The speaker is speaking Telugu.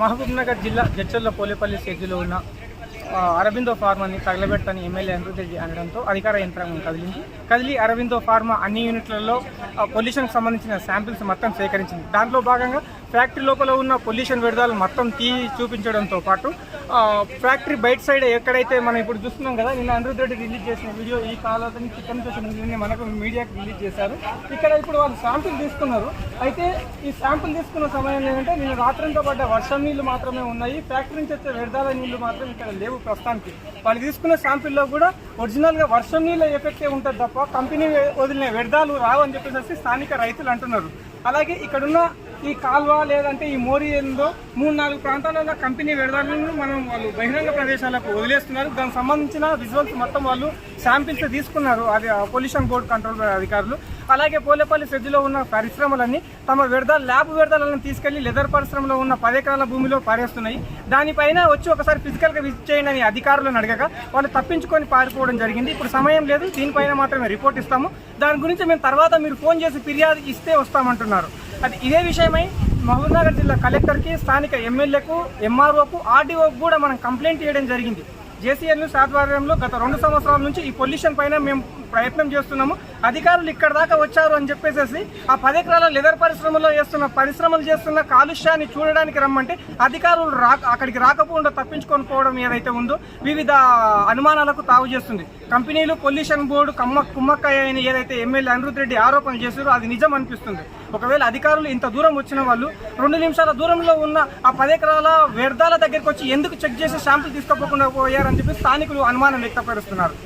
మహబూబ్నగర్ జిల్లా జడ్చర్ల పోలేపల్లి స్టేజ్లో ఉన్న అరవిందో అరబిందో ఫార్మాని తగలబెట్టని ఎమ్మెల్యే అనిరుద్ధి అనడంతో అధికార యంత్రాంగం కదిలింది. కదిలి అరబిందో ఫార్మా అన్ని యూనిట్లలో పొల్యూషన్కి సంబంధించిన శాంపిల్స్ మొత్తం సేకరించింది. దాంట్లో భాగంగా ఫ్యాక్టరీ లోపల ఉన్న పొల్యూషన్ వ్యర్థాలు మొత్తం తీ చూపించడంతో పాటు ఫ్యాక్టరీ బయట సైడ్ ఎక్కడైతే మనం ఇప్పుడు చూస్తున్నాం కదా నిన్న అనిరుద్ రెడ్డి రిలీజ్ చేసిన వీడియో ఈ కాలని చికెన్ చేసిన మనకు మీడియాకి రిలీజ్ చేశారు. ఇక్కడ ఇప్పుడు వాళ్ళు శాంపుల్ తీసుకున్నారు. అయితే ఈ శాంపుల్ తీసుకున్న సమయం ఏంటంటే నేను రాత్రంతో పడ్డ వర్షం నీళ్ళు మాత్రమే ఉన్నాయి. ఫ్యాక్టరీ నుంచి వచ్చే వ్యర్థాల నీళ్ళు మాత్రం ఇక్కడ లేవు ప్రస్తుతానికి. వాళ్ళు తీసుకున్న శాంపుల్లో కూడా ఒరిజినల్గా వర్షం నీళ్ళ ఎఫెక్టే ఉంటుంది తప్ప కంపెనీ వదిలిన వ్యర్థాలు రావని చెప్పేసి స్థానిక రైతులు అంటున్నారు. అలాగే ఇక్కడున్న ఈ కాల్వ లేదంటే ఈ మోరీ ఏందో మూడు నాలుగు ప్రాంతాలలో కంపెనీ వ్యర్థాలను మనం వాళ్ళు బహిరంగ ప్రదేశాలకు వదిలేస్తున్నారు. దానికి సంబంధించిన విజువల్స్ మొత్తం వాళ్ళు శాంపిల్స్ తీసుకున్నారు. అది పొల్యూషన్ బోర్డు కంట్రోల్ అధికారులు. అలాగే పోలేపల్లి సెడ్జిలో ఉన్న పరిశ్రమలన్నీ తమ వ్యర్థాలు ల్యాబ్ వ్యర్థాలను తీసుకెళ్ళి లెదర్ పరిశ్రమలో ఉన్న పదెకరాల భూమిలో పారేస్తున్నాయి. దానిపైన వచ్చి ఒకసారి ఫిజికల్గా విజిట్ చేయండి అని అధికారులను అడగగా వాళ్ళు తప్పించుకొని పారిపోవడం జరిగింది. ఇప్పుడు సమయం లేదు. దీనిపైన మాత్రమే రిపోర్ట్ ఇస్తాము. దాని గురించి మేము తర్వాత మీరు ఫోన్ చేసి ఫిర్యాదు ఇస్తే వస్తామంటున్నారు. అది ఇదే విషయమై మహబూబ్నగర్ జిల్లా కలెక్టర్కి స్థానిక ఎమ్మెల్యేకు ఎంఆర్ఓకు ఆర్డీఓకు కూడా మనం కంప్లైంట్ చేయడం జరిగింది. జేసీఎల్ న్యూస్ ఆధ్వర్యంలో గత రెండు సంవత్సరాల నుంచి ఈ పొల్యూషన్ పైన మేము ప్రయత్నం చేస్తున్నాము. అధికారులు ఇక్కడ దాకా వచ్చారు అని చెప్పేసి ఆ పది ఎకరాల లెదర్ పరిశ్రమలో చేస్తున్న పరిశ్రమలు చేస్తున్న కాలుష్యాన్ని చూడడానికి రమ్మంటే అధికారులు రా అక్కడికి రాకపోకుండా తప్పించుకొని పోవడం ఏదైతే ఉందో వివిధ అనుమానాలకు తావు చేస్తుంది. కంపెనీలు పొల్యూషన్ బోర్డు కమ్మ కుమ్మక్కయ్యని ఏదైతే ఎమ్మెల్యే అనిరుద్ రెడ్డి ఆరోపణలు చేశారో అది నిజం అనిపిస్తుంది. ఒకవేళ అధికారులు ఇంత దూరం వచ్చిన వాళ్ళు రెండు నిమిషాల దూరంలో ఉన్న ఆ పది ఎకరాల వ్యర్థాల దగ్గరికి వచ్చి ఎందుకు చెక్ చేసి శాంపుల్ తీసుకోకుండా పోయారని చెప్పి స్థానికులు అనుమానం వ్యక్తపరుస్తున్నారు.